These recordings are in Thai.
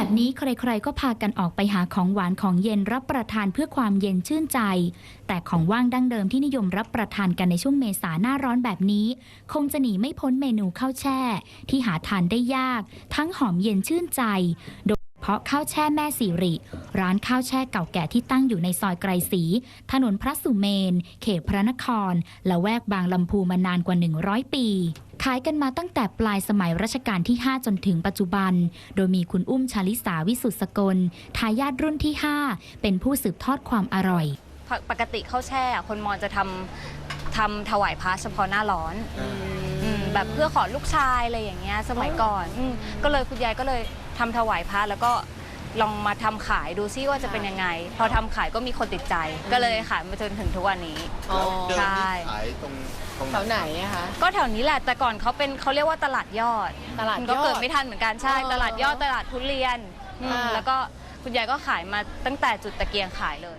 แบบนี้ใครๆก็พากันออกไปหาของหวานของเย็นรับประทานเพื่อความเย็นชื่นใจ แต่ของว่างดั้งเดิมที่นิยมรับประทานกันในช่วงเมษาหน้าร้อนแบบนี้ คงจะหนีไม่พ้นเมนูข้าวแช่ ที่หาทานได้ยาก ทั้งหอมเย็นชื่นใจโดยเฉพาะข้าวแช่แม่สิริ ร้านข้าวแช่เก่าแก่ที่ตั้งอยู่ในซอยไกรศรีถนนพระสุเมน เขตพระนคร และแวกบางลำพูมานานกว่า 100 ปี ขายกันมาตั้งแต่ปลายสมัยรัชกาลที่ 5 จนถึงปัจจุบัน โดยมีคุณอุ้มชาลิสาวิสุทธสกลทายาทรุ่นที่ 5 เป็นผู้สืบทอดความอร่อย ปกติข้าวแช่คนมอญจะทำทำถวายพระเฉพาะหน้าร้อนอืมแบบเพื่อขอลูกชายอะไรอย่างเงี้ยสมัยก่อนมก็เลยคุณยายก็เลยทำถวายพระแล้วก็ ลองมาทำขายดูซิว่าจะเป็นยังไง พอทำขายก็มีคนติดใจ ก็เลยขายมาจนถึงทุกวันนี้ อ๋อ เดินใช่ที่ขายตรงตรงแถวไหนอะคะ ก็แถวนี้แหละแต่ก่อนเขาเป็นเขาเรียกว่าตลาดยอดตลาดมันยก็อเกิดดไม่ทันเหมือนกันใช่เออตลาดยอดตลาดทุเรียนอืมอ่า แล้วก็คุณยายก็ขายมาตั้งแต่จุดตะเกียงขายเลย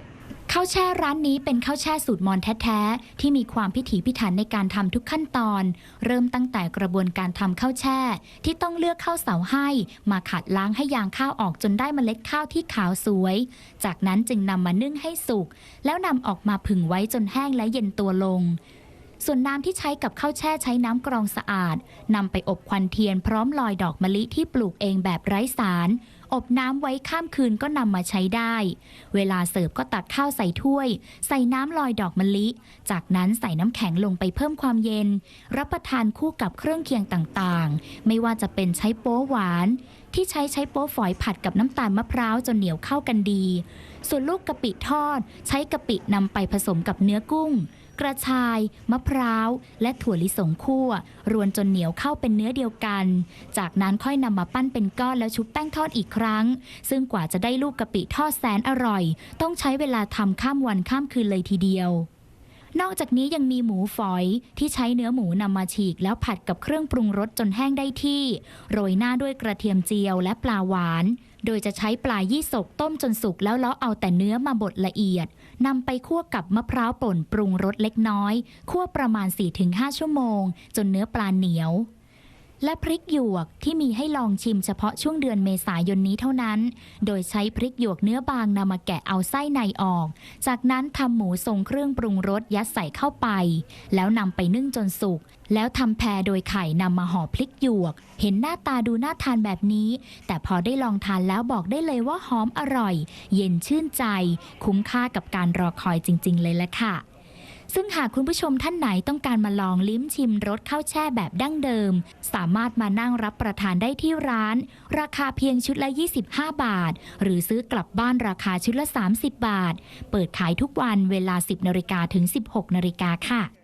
ข้าวแช่ร้านนี้เป็นข้าวแช่สูตรมอญแท้ๆ ที่มีความพิถีพิถันในการทำทุกขั้นตอน เริ่มตั้งแต่กระบวนการทำข้าวแช่ ที่ต้องเลือกข้าวเสาให้ มาขัดล้างให้ยางข้าวออกจนได้เมล็ดข้าวที่ขาวสวย จากนั้นจึงนำมานึ่งให้สุก แล้วนำออกมาผึ่งไว้จนแห้งและเย็นตัวลงส่วนน้ำที่ใช้กับข้าวแช่ใช้น้ำกรองสะอาดนำไปอบควันเทียนพร้อมลอยดอกมะลิที่ปลูกเองแบบไร้สาร อบน้ำไว้ข้ามคืนก็นำมาใช้ได้ เวลาเสิร์ฟก็ตักข้าวใส่ถ้วย ใส่น้ำลอยดอกมะลิ จากนั้นใส่น้ำแข็งลงไปเพิ่มความเย็น รับประทานคู่กับเครื่องเคียงต่างๆ ไม่ว่าจะเป็นใช้โป๊หวาน ที่ใช้ใช้โป๊ฝอยผัดกับน้ำตาลมะพร้าวจนเหนียวเข้ากันดี ส่วนลูกกะปิทอด ใช้กะปินำไปผสมกับเนื้อกุ้ง กระชาย มะพร้าว และถั่วลิสงคั่ว รวนจนเหนียวเข้าเป็นเนื้อเดียวกัน จากนั้นค่อยนำมาปั้นเป็นก้อนแล้วชุบแป้งทอดอีกครั้ง ซึ่งกว่าจะได้ลูกกะปิทอดแสนอร่อย ต้องใช้เวลาทำข้ามวันข้ามคืนเลยทีเดียว นอกจากนี้ยังมีหมูฝอยที่ใช้เนื้อหมูนำมาฉีก แล้วผัดกับเครื่องปรุงรสจนแห้งได้ที่ โรยหน้าด้วยกระเทียมเจียวและปลาหวาน โดยจะใช้ปลายี่สกต้มจนสุกแล้วเลาะเอาแต่เนื้อมาบดละเอียดนำไปคั่วกับมะพร้าวป่นปรุงรสเล็กน้อยคั่วประมาณ 4-5 ชั่วโมง จนเนื้อปลาเหนียว และพริกหยวกที่มีให้ลองชิมเฉพาะช่วงเดือนเมษายนนี้เท่านั้น โดยใช้พริกหยวกเนื้อบางนำมาแกะเอาไส้ในออก จากนั้นทำหมูทรงเครื่องปรุงรสยัดใส่เข้าไป แล้วนำไปนึ่งจนสุก แล้วทำแพรโดยไข่นำมาห่อพริกหยวก เห็นหน้าตาดูน่าทานแบบนี้ แต่พอได้ลองทานแล้วบอกได้เลยว่าหอมอร่อย เย็นชื่นใจ คุ้มค่ากับการรอคอยจริง ๆ เลยละค่ะ ซึ่งหากคุณผู้ชมท่านไหนต้องการมาลองลิ้มชิมรสข้าวแช่แบบดั้งเดิม สามารถมานั่งรับประทานได้ที่ร้าน ราคาเพียงชุดละ 25 บาท หรือซื้อกลับบ้านราคาชุดละ 30 บาท เปิดขายทุกวันเวลา 10นาฬิกาถึง 16นาฬิกาค่ะ